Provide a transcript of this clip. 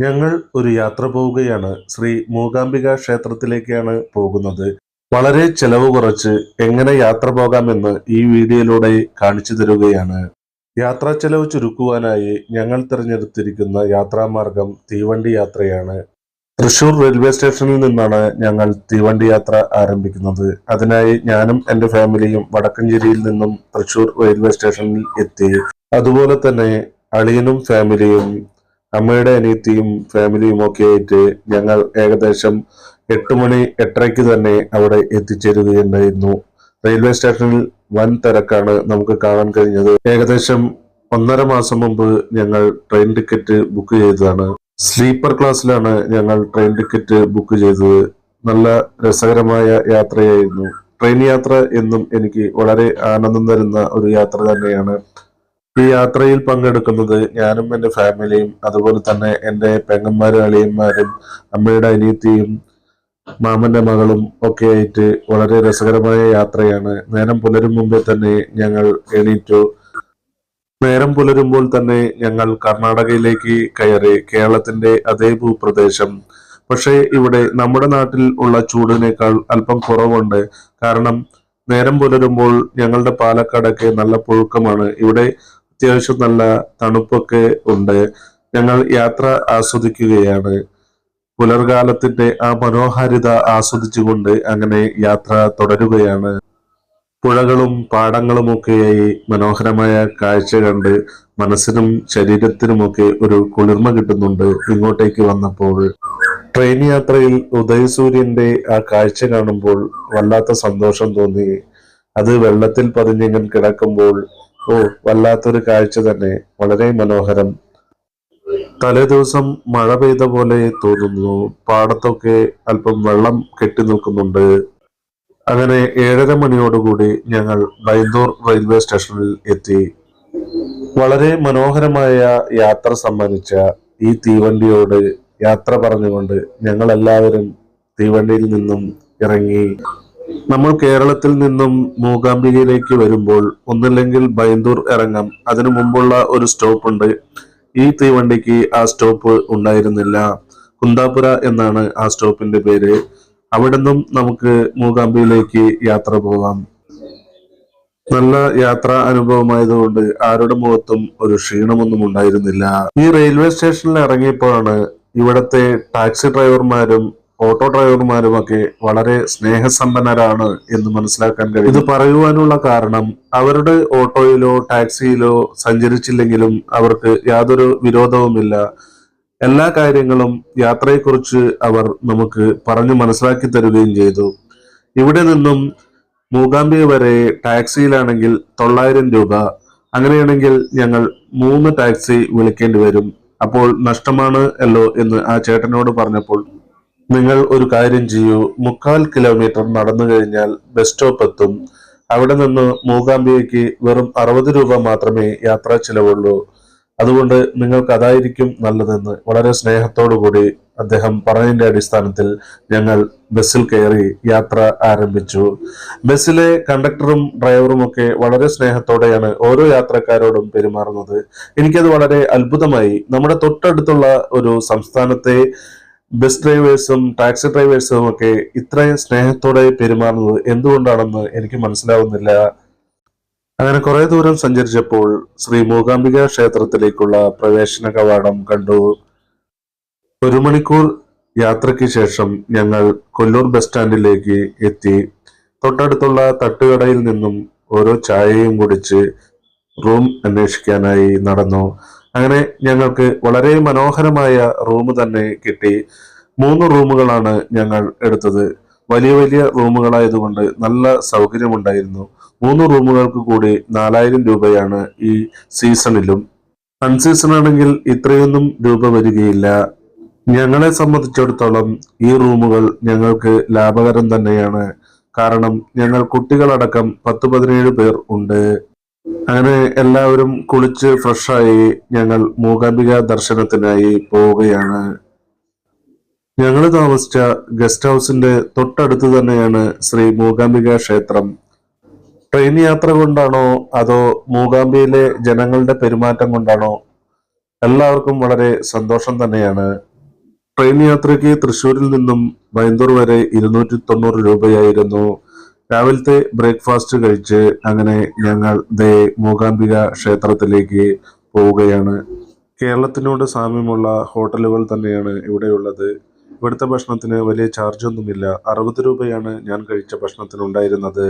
ഞങ്ങൾ ഒരു യാത്ര പോവുകയാണ്. ശ്രീ മൂകാംബിക ക്ഷേത്രത്തിലേക്കാണ് പോകുന്നത്. വളരെ ചെലവ് കുറച്ച് എങ്ങനെ യാത്ര പോകാമെന്ന് ഈ വീഡിയോയിലൂടെ കാണിച്ചു തരുകയാണ്. യാത്രാ ചെലവ് ചുരുക്കുവാനായി ഞങ്ങൾ തിരഞ്ഞെടുത്തിരിക്കുന്ന യാത്രാമാർഗം തീവണ്ടി യാത്രയാണ്. തൃശൂർ റെയിൽവേ സ്റ്റേഷനിൽ നിന്നാണ് ഞങ്ങൾ തീവണ്ടി യാത്ര ആരംഭിക്കുന്നത്. അതിനായി ഞാനും എന്റെ ഫാമിലിയും വടക്കഞ്ചേരിയിൽ നിന്നും തൃശൂർ റെയിൽവേ സ്റ്റേഷനിൽ എത്തി. അതുപോലെ തന്നെ അളിയനും ഫാമിലിയും അമ്മയുടെ അനിയത്തിയും ഫാമിലിയും ഒക്കെ ആയിട്ട് ഞങ്ങൾ ഏകദേശം എട്ട് മണി എട്ടരയ്ക്ക് തന്നെ അവിടെ എത്തിച്ചേരുകയുണ്ടായിരുന്നു. റെയിൽവേ സ്റ്റേഷനിൽ വൻ തിരക്കാണ് നമുക്ക് കാണാൻ കഴിഞ്ഞത്. ഏകദേശം ഒന്നര മാസം മുമ്പ് ഞങ്ങൾ ട്രെയിൻ ടിക്കറ്റ് ബുക്ക് ചെയ്തതാണ്. സ്ലീപ്പർ ക്ലാസ്സിലാണ് ഞങ്ങൾ ട്രെയിൻ ടിക്കറ്റ് ബുക്ക് ചെയ്തത്. നല്ല രസകരമായ യാത്രയായിരുന്നു. ട്രെയിൻ യാത്ര എന്നും എനിക്ക് വളരെ ആനന്ദം തരുന്ന ഒരു യാത്ര തന്നെയാണ്. ഈ യാത്രയിൽ പങ്കെടുക്കുന്നത് ഞാനും എന്റെ ഫാമിലിയും അതുപോലെ തന്നെ എന്റെ പെങ്ങന്മാരും അളിയന്മാരും അമ്മയുടെ അനിയത്തിയും മാമന്റെ മകളും ഒക്കെ ആയിട്ട് വളരെ രസകരമായ യാത്രയാണ്. നേരം പുലരും മുമ്പേ തന്നെ ഞങ്ങൾ എണീറ്റു. നേരം പുലരുമ്പോൾ തന്നെ ഞങ്ങൾ കർണാടകയിലേക്ക് കയറി കേരളത്തിന്റെ അതേ ഭൂപ്രദേശം. പക്ഷേ ഇവിടെ നമ്മുടെ നാട്ടിൽ ഉള്ള ചൂടിനേക്കാൾ അല്പം കുറവുണ്ട്. കാരണം നേരം പുലരുമ്പോൾ ഞങ്ങളുടെ പാലക്കാടൊക്കെ നല്ല പുഴുക്കമാണ്. ഇവിടെ അത്യാവശ്യം നല്ല തണുപ്പൊക്കെ ഉണ്ട്. ഞങ്ങൾ യാത്ര ആസ്വദിക്കുകയാണ്. പുലർകാലത്തിന്റെ ആ മനോഹാരിത ആസ്വദിച്ചുകൊണ്ട് അങ്ങനെ യാത്ര തുടരുകയാണ്. പുഴകളും പാടങ്ങളുമൊക്കെയായി മനോഹരമായ കാഴ്ച കണ്ട് മനസ്സിനും ശരീരത്തിനുമൊക്കെ ഒരു കുളിർമ കിട്ടുന്നുണ്ട് ഇങ്ങോട്ടേക്ക് വന്നപ്പോൾ. ട്രെയിൻ യാത്രയിൽ ഉദയസൂര്യന്റെ ആ കാഴ്ച കാണുമ്പോൾ വല്ലാത്ത സന്തോഷം തോന്നി. അത് വെള്ളത്തിൽ പതിഞ്ഞിങ്ങനെ കിടക്കുമ്പോൾ ഓ വല്ലാത്തൊരു കാഴ്ച തന്നെ. വളരെ മനോഹരം. തലേദിവസം മഴ പെയ്ത പോലെ തോന്നുന്നു. പാടത്തൊക്കെ അല്പം വെള്ളം കെട്ടി നിൽക്കുന്നുണ്ട്. അങ്ങനെ ഏഴര മണിയോടുകൂടി ഞങ്ങൾ ബൈന്ദൂർ റെയിൽവേ സ്റ്റേഷനിൽ എത്തി. വളരെ മനോഹരമായ യാത്ര സമ്മാനിച്ച ഈ തീവണ്ടിയോട് യാത്ര പറഞ്ഞുകൊണ്ട് ഞങ്ങൾ എല്ലാവരും തീവണ്ടിയിൽ നിന്നും ഇറങ്ങി. നമ്മൾ കേരളത്തിൽ നിന്നും മൂകാംബികയിലേക്ക് വരുമ്പോൾ ഒന്നില്ലെങ്കിൽ ബൈന്ദൂർ ഇറങ്ങാം. അതിനു മുമ്പുള്ള ഒരു സ്റ്റോപ്പ് ഉണ്ട്. ഈ തീവണ്ടിക്ക് ആ സ്റ്റോപ്പ് ഉണ്ടായിരുന്നില്ല. കുന്താപുര എന്നാണ് ആ സ്റ്റോപ്പിന്റെ പേര്. അവിടെ നിന്നും നമുക്ക് മൂകാംബിയിലേക്ക് യാത്ര പോകാം. നല്ല യാത്രാ അനുഭവമായതുകൊണ്ട് ആരുടെ മുഖത്തും ഒരു ക്ഷീണമൊന്നും ഉണ്ടായിരുന്നില്ല. ഈ റെയിൽവേ സ്റ്റേഷനിൽ ഇറങ്ങിയപ്പോഴാണ് ഇവിടത്തെ ടാക്സി ഡ്രൈവർമാരും ഓട്ടോ ഡ്രൈവർമാരും ഒക്കെ വളരെ സ്നേഹസമ്പന്നരാണ് എന്ന് മനസ്സിലാക്കാൻ കഴിയും. ഇത് പറയുവാനുള്ള കാരണം അവരുടെ ഓട്ടോയിലോ ടാക്സിയിലോ സഞ്ചരിച്ചില്ലെങ്കിലും അവർക്ക് യാതൊരു വിരോധവുമില്ല. എല്ലാ കാര്യങ്ങളും യാത്രയെക്കുറിച്ച് അവർ നമുക്ക് പറഞ്ഞു മനസ്സിലാക്കി തരുകയും ചെയ്തു. ഇവിടെ നിന്നും മൂകാംബിക വരെ ടാക്സിയിലാണെങ്കിൽ തൊള്ളായിരം രൂപ. അങ്ങനെയാണെങ്കിൽ ഞങ്ങൾ മൂന്ന് ടാക്സി വിളിക്കേണ്ടി വരും. അപ്പോൾ നഷ്ടമാണ് അല്ലോ എന്ന് ആ ചേട്ടനോട് പറഞ്ഞപ്പോൾ നിങ്ങൾ ഒരു കാര്യം ചെയ്യൂ. മുക്കാൽ കിലോമീറ്റർ നടന്നു കഴിഞ്ഞാൽ ബസ് സ്റ്റോപ്പ് എത്തും. അവിടെ നിന്ന് മൂകാംബിയയ്ക്ക് വെറും അറുപത് രൂപ മാത്രമേ യാത്രാ ചിലവുള്ളൂ. അതുകൊണ്ട് നിങ്ങൾക്ക് അതായിരിക്കും നല്ലതെന്ന് വളരെ കൂടി അദ്ദേഹം പറഞ്ഞതിന്റെ അടിസ്ഥാനത്തിൽ ഞങ്ങൾ ബസ്സിൽ കയറി യാത്ര ആരംഭിച്ചു. ബസ്സിലെ കണ്ടക്ടറും ഡ്രൈവറും ഒക്കെ വളരെ സ്നേഹത്തോടെയാണ് ഓരോ യാത്രക്കാരോടും പെരുമാറുന്നത്. എനിക്കത് വളരെ അത്ഭുതമായി. നമ്മുടെ തൊട്ടടുത്തുള്ള ഒരു സംസ്ഥാനത്തെ ബസ് ഡ്രൈവേഴ്സും ടാക്സി ഡ്രൈവേഴ്സും ഒക്കെ ഇത്രയും സ്നേഹത്തോടെ പെരുമാറുന്നത് എന്തുകൊണ്ടാണെന്ന് എനിക്ക് മനസ്സിലാവുന്നില്ല. അങ്ങനെ കുറെ ദൂരം സഞ്ചരിച്ചപ്പോൾ ശ്രീ മൂകാംബിക ക്ഷേത്രത്തിലേക്കുള്ള പ്രവേശന കവാടം കണ്ടു. ഒരു മണിക്കൂർ യാത്രയ്ക്ക് ശേഷം ഞങ്ങൾ കൊല്ലൂർ ബസ് സ്റ്റാൻഡിലേക്ക് എത്തി. തൊട്ടടുത്തുള്ള തട്ടുകടയിൽ നിന്നും ഓരോ ചായയും കുടിച്ച് റൂം അന്വേഷിക്കാനായി നടന്നു. അങ്ങനെ ഞങ്ങൾക്ക് വളരെ മനോഹരമായ റൂം തന്നെ കിട്ടി. മൂന്ന് റൂമുകളാണ് ഞങ്ങൾ എടുത്തത്. വലിയ വലിയ റൂമുകളായതുകൊണ്ട് നല്ല സൗകര്യമുണ്ടായിരുന്നു. മൂന്ന് റൂമുകൾക്ക് കൂടി നാലായിരം രൂപയാണ് ഈ സീസണിലും. അൺസീസൺ ആണെങ്കിൽ ഇത്രയൊന്നും രൂപ വരികയില്ല. ഞങ്ങളെ സംബന്ധിച്ചിടത്തോളം ഈ റൂമുകൾ ഞങ്ങൾക്ക് ലാഭകരം തന്നെയാണ്. കാരണം ഞങ്ങൾ കുട്ടികളടക്കം പത്ത് പതിനേഴ് പേർ ഉണ്ട്. അങ്ങനെ എല്ലാവരും കുളിച്ച് ഫ്രഷായി ഞങ്ങൾ മൂകാംബിക ദർശനത്തിനായി പോവുകയാണ്. ഞങ്ങൾ താമസിച്ച ഗസ്റ്റ് ഹൗസിന്റെ തൊട്ടടുത്ത് തന്നെയാണ് ശ്രീ മൂകാംബിക ക്ഷേത്രം. ട്രെയിൻ യാത്ര കൊണ്ടാണോ അതോ മൂകാംബിയിലെ ജനങ്ങളുടെ പെരുമാറ്റം കൊണ്ടാണോ? എല്ലാവർക്കും വളരെ സന്തോഷം തന്നെയാണ്. ട്രെയിൻ യാത്രയ്ക്ക് തൃശ്ശൂരിൽ നിന്നും ബൈന്ദൂർ വരെ ഇരുന്നൂറ്റി തൊണ്ണൂറ് രൂപയായിരുന്നു. രാവിലത്തെ ബ്രേക്ക്ഫാസ്റ്റ് കഴിച്ച് അങ്ങനെ ഞങ്ങൾ ദേ മൂകാംബിക ക്ഷേത്രത്തിലേക്ക് പോവുകയാണ്. കേരളത്തിനോട് സാമ്യമുള്ള ഹോട്ടലുകൾ തന്നെയാണ് ഇവിടെയുള്ളത്. ഇവിടുത്തെ ഭക്ഷണത്തിന് വലിയ ചാർജ് ഒന്നുമില്ല അറുപത് രൂപയാണ് ഞാൻ കഴിച്ച ഭക്ഷണത്തിനുണ്ടായിരുന്നത്.